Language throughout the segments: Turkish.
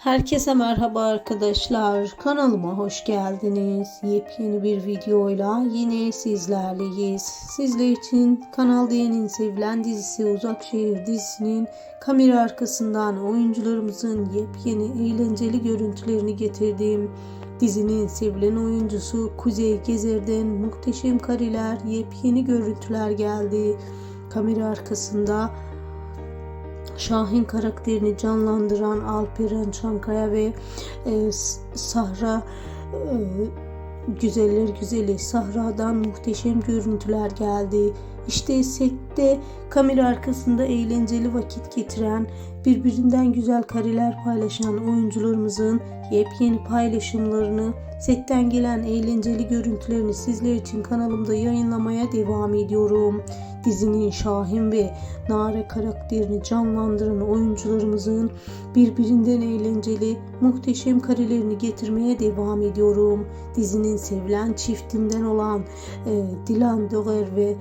Herkese merhaba arkadaşlar. Kanalıma hoş geldiniz. Yepyeni bir videoyla yine sizlerleyiz. Sizler için Kanal D'nin sevilen dizisi Uzak Şehir dizisinin kamera arkasından oyuncularımızın yepyeni eğlenceli görüntülerini getirdim. Dizinin sevilen oyuncusu Kuzey Gezer'den muhteşem kareler, yepyeni görüntüler geldi. Kamera arkasında Şahin karakterini canlandıran Alperen Çankaya ve e, Sahra e, güzeller güzeli Sahra'dan muhteşem görüntüler geldi. İşte sette kamera arkasında eğlenceli vakit geçiren, birbirinden güzel kareler paylaşan oyuncularımızın yepyeni paylaşımlarını, setten gelen eğlenceli görüntülerini sizler için kanalımda yayınlamaya devam ediyorum. Dizinin Şahin ve Nare karakterini canlandıran oyuncularımızın birbirinden eğlenceli, muhteşem karelerini getirmeye devam ediyorum. Dizinin sevilen çiftinden olan e, Dilan Döger ve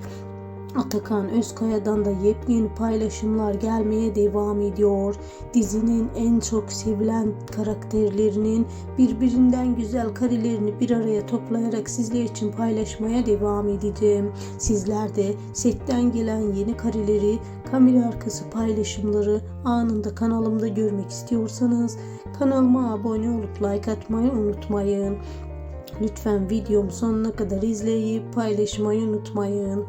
Atakan Özkaya'dan da yepyeni paylaşımlar gelmeye devam ediyor. Dizinin en çok sevilen karakterlerinin birbirinden güzel karelerini bir araya toplayarak sizler için paylaşmaya devam edeceğim. Sizler de setten gelen yeni kareleri, kamera arkası paylaşımları anında kanalımda görmek istiyorsanız kanalıma abone olup like atmayı unutmayın. Lütfen videomu sonuna kadar izleyip paylaşmayı unutmayın.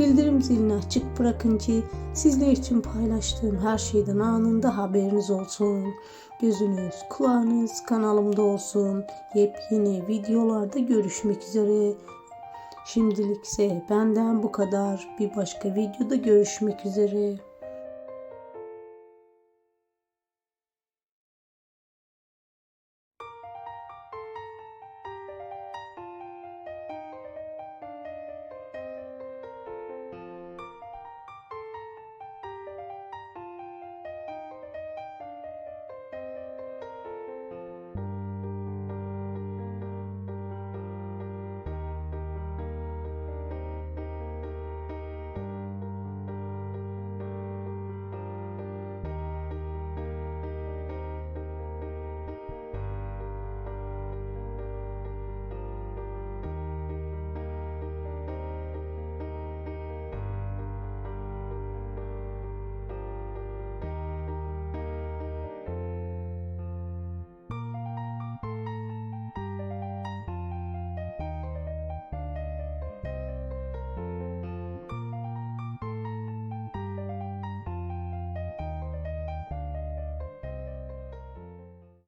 Bildirim zilini açık bırakın ki sizler için paylaştığım her şeyden anında haberiniz olsun. Gözünüz, kulağınız kanalımda olsun. Yepyeni videolarda görüşmek üzere. Şimdilikse benden bu kadar. Bir başka videoda görüşmek üzere.